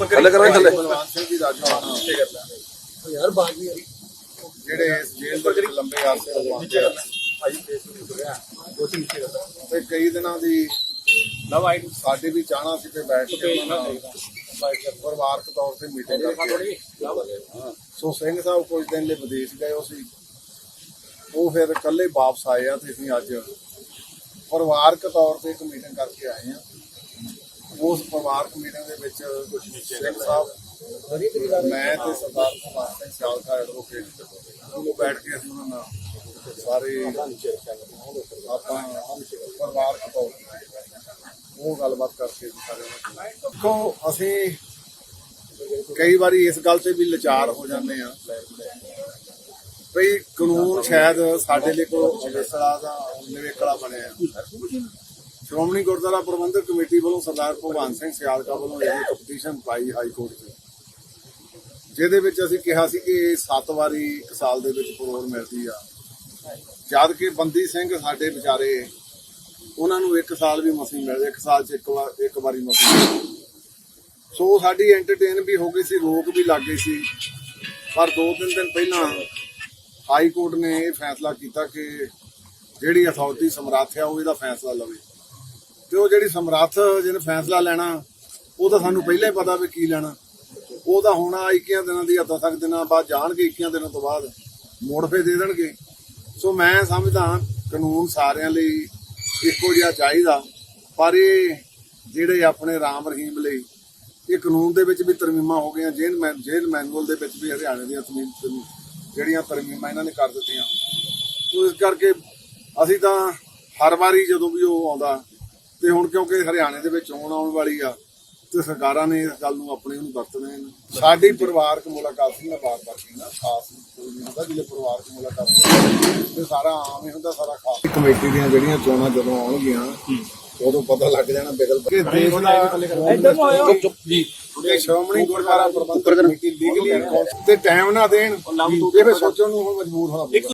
ਥੱਲੇ ਕਰਾਂ ਥੱਲੇ। ਬਲਵੰਤ ਸਿੰਘ ਦੀ ਰਾਜਵਾਨਾ ਯਾਰ ਬਾਗੀ ਜਿਹੜੇ ਇਸ ਜੇਲ੍ਹ ਦੇ ਵਿੱਚ ਲੰਬੇ ਤੋਂ ਬੰਦ ਆ ਭਾਈ ਫੇਸਬੁੱਕ ਤੇ ਗਿਆ ਦੋ ਤਿੰਨ ਨੀਚੇ ਕਰਦਾ ਤੇ ਕਈ ਦਿਨਾਂ ਦੀ ਲਵ ਆਈਡੀ ਸਾਡੇ ਵੀ ਚਾਹਣਾ ਸੀ ਤੇ ਬੈਠ ਕੇ ਉਹਨਾਂ ਨਾਲ ਪਰਿਵਾਰਕ ਤੌਰ ਤੇ ਮੀਟਿੰਗ ਕਰਕੇ ਸੋ ਸਿੰਘ ਸਾਹਿਬ ਕੁਝ ਦਿਨ ਲਈ ਵਿਦੇਸ਼ ਗਏ ਉਹ ਸੀ। ਉਹ ਫਿਰ ਇਕੱਲੇ ਵਾਪਸ ਆਏ ਆ ਤੇ ਅਸੀਂ ਅੱਜ ਪਰਿਵਾਰਕ ਤੌਰ ਤੇ ਇੱਕ ਮੀਟਿੰਗ ਕਰਕੇ ਆਏ ਆ। ਉਸ ਪਰਿਵਾਰਕ ਮੀਟਿੰਗ ਦੇ ਵਿੱਚ ਸਿੰਘ ਸਾਹਿਬ ਮੈਂ ਤੇ ਸਰਦਾਰ ਕੁਮਾਰ ਸਿੰਘ ਸਿਆਲਕਾ ਐਡਵੋਕੇਟ ਉਹ ਬੈਠ ਕੇ ਅਸੀਂ ਉਹਨਾਂ ਨਾਲ ਸਾਰੇ ਆਪਾਂ ਪਰਿਵਾਰਕ ਤੌਰ ਉਹ ਗੱਲਬਾਤ ਕਰਕੇ ਸਾਰੇ ਦੇਖੋ, ਅਸੀਂ ਕਈ ਵਾਰੀ ਇਸ ਗੱਲ ਤੇ ਵੀ ਲਚਾਰ ਹੋ ਜਾਂਦੇ ਆ ਭਈ ਕਾਨੂੰਨ ਸ਼ਾਇਦ ਸਾਡੇ ਲਈ ਕੋਈ ਅਵੇਸਲਾ ਦਾ ਨਿਵੇਕਲਾ ਬਣਿਆ। ਸ਼੍ਰੋਮਣੀ ਗੁਰਦੁਆਰਾ ਪ੍ਰਬੰਧਕ ਕਮੇਟੀ ਵੱਲੋਂ ਸਰਦਾਰ ਭਗਵਾਨ ਸਿੰਘ ਸਿਆਲਕਾ ਵੱਲੋਂ ਇਹ ਪਟੀਸ਼ਨ ਪਾਈ ਹਾਈ ਕੋਰਟ 'ਚ। ਜਿਹਦੇ ਵਿੱਚ ਅਸੀਂ ਕਿਹਾ ਸੀ ਕਿ ਸੱਤ ਵਾਰੀ ਇੱਕ ਸਾਲ ਦੇ ਵਿੱਚ ਪਰੋਲ ਮਿਲਦੀ ਆ। ਜਦ ਕਿ ਬੰਦੀ ਸਿੰਘ ਸਾਡੇ ਵਿਚਾਰੇ, ਉਹਨਾਂ ਨੂੰ ਇੱਕ ਸਾਲ ਵੀ ਮਸੀਂ ਮਿਲਦੇ ਇੱਕ ਸਾਲ 'ਚ ਇੱਕ ਵਾਰ, ਇੱਕ ਵਾਰੀ ਮਸੀਂ ਸੋ ਸਾਡੀ ਐਂਟਰਟੇਨ ਵੀ ਹੋ ਗਈ ਸੀ, ਰੋਕ ਵੀ ਲੱਗ ਗਈ ਸੀ। ਪਰ ਦੋ ਤਿੰਨ ਦਿਨ ਪਹਿਲਾਂ ਹਾਈ ਕੋਰਟ ਨੇ ਇਹ ਫੈਸਲਾ ਕੀਤਾ ਕਿ ਜਿਹੜੀ ਅਥਾਰਟੀ ਸਮਰੱਥ ਆ, ਉਹ ਇਹਦਾ ਫੈਸਲਾ ਲਵੇ। ਤੇ ਉਹ ਜਿਹੜੀ ਸਮਰੱਥ ਜਿਹਨੇ ਫੈਸਲਾ ਲੈਣਾ, ਉਹ ਤਾਂ ਸਾਨੂੰ ਪਹਿਲਾਂ ਹੀ ਪਤਾ ਵੀ ਕੀ ਲੈਣਾ। ਉਹ ਤਾਂ ਹੁਣ ਆ 21 ਦਿਨਾਂ ਦੀ ਹੱਦਾਂ ਤੱਕ ਦਿਨਾਂ ਬਾਅਦ ਜਾਣਗੇ 21 ਦਿਨਾਂ ਤੋਂ ਬਾਅਦ ਮੋੜ ਫੇ ਦੇ ਦੇਣਗੇ। ਸੋ ਮੈਂ ਸਮਝਦਾ ਕਾਨੂੰਨ ਸਾਰਿਆਂ ਲਈ ਇੱਕੋ ਜਿਹਾ ਚਾਹੀਦਾ। ਪਰ ਇਹ ਜਿਹੜੇ ਆਪਣੇ ਰਾਮ ਰਹੀਮ ਲਈ, ਇਹ ਕਾਨੂੰਨ ਦੇ ਵਿੱਚ ਵੀ ਤਰਮੀਮਾਂ ਹੋ ਗਈਆਂ, ਜੇਲ੍ਹ ਮੈਂ ਜੇਲ੍ਹ ਮੈਨੂਅਲ ਦੇ ਵਿੱਚ ਵੀ ਹਰਿਆਣੇ ਦੀਆਂ ਤਰਮੀਮ ਤਰਮੀਮ- ਜਿਹੜੀਆਂ ਤਰਮੀਮਾਂ ਇਹਨਾਂ ਨੇ ਕਰ ਦਿੱਤੀਆਂ। ਸੋ ਇਸ ਕਰਕੇ ਅਸੀਂ ਤਾਂ ਹਰ ਵਾਰੀ ਜਦੋਂ ਵੀ ਉਹ ਆਉਂਦਾ ਤੇ ਹੁਣ ਕਿਉਂਕਿ ਹਰਿਆਣੇ ਦੇ ਵਿੱਚ ਚੋਣ ਆਉਣ ਵਾਲੀ ਆ ਤੇ ਸਰਕਾਰਾਂ ਨੇ ਇਸ ਗੱਲ ਨੂੰ ਆਪਣੇ ਨੂੰ ਵਰਤਣੇ ਨੇ। ਸਾਡੀ ਪਰਿਵਾਰਕ ਮੁਲਾਕਾਤ ਸੀ ਮੈਂ ਬਾਰ ਬਾਰ ਕਹਿੰਦਾ ਖਾਸ ਕੋਈ ਨਹੀਂ ਹੁੰਦਾ ਜਿਹੜੇ ਪਰਿਵਾਰਕ ਮੁਲਾਕਾਤ ਤੇ ਸਾਰਾ ਆਮ ਹੀ ਹੁੰਦਾ ਸਾਰਾ ਖਾਸ। ਕਮੇਟੀ ਦੀਆਂ ਜਿਹੜੀਆਂ ਚੋਣਾਂ ਜਦੋਂ ਆਉਣਗੀਆਂ ਉਦੋਂ ਪਤਾ ਲੱਗ ਜਾਣਾ ਬਿਗਲ ਕਿ ਦੇਸ਼ ਦਾ ਇੱਧਰ ਨੂੰ ਆਇਓ। ਚੁੱਪ ਜੀ। ਤੇ ਸ਼੍ਰੋਮਣੀ ਗੁਰਦੁਆਰਾ ਪ੍ਰਬੰਧਕ ਕਮੇਟੀ ਲੀਗਲੀ ਤੇ ਟਾਈਮ ਨਾ ਦੇਣ। ਇਹ ਸੋਚਣ ਨੂੰ ਹੁਣ ਮਜਬੂਰ ਹੋਣਾ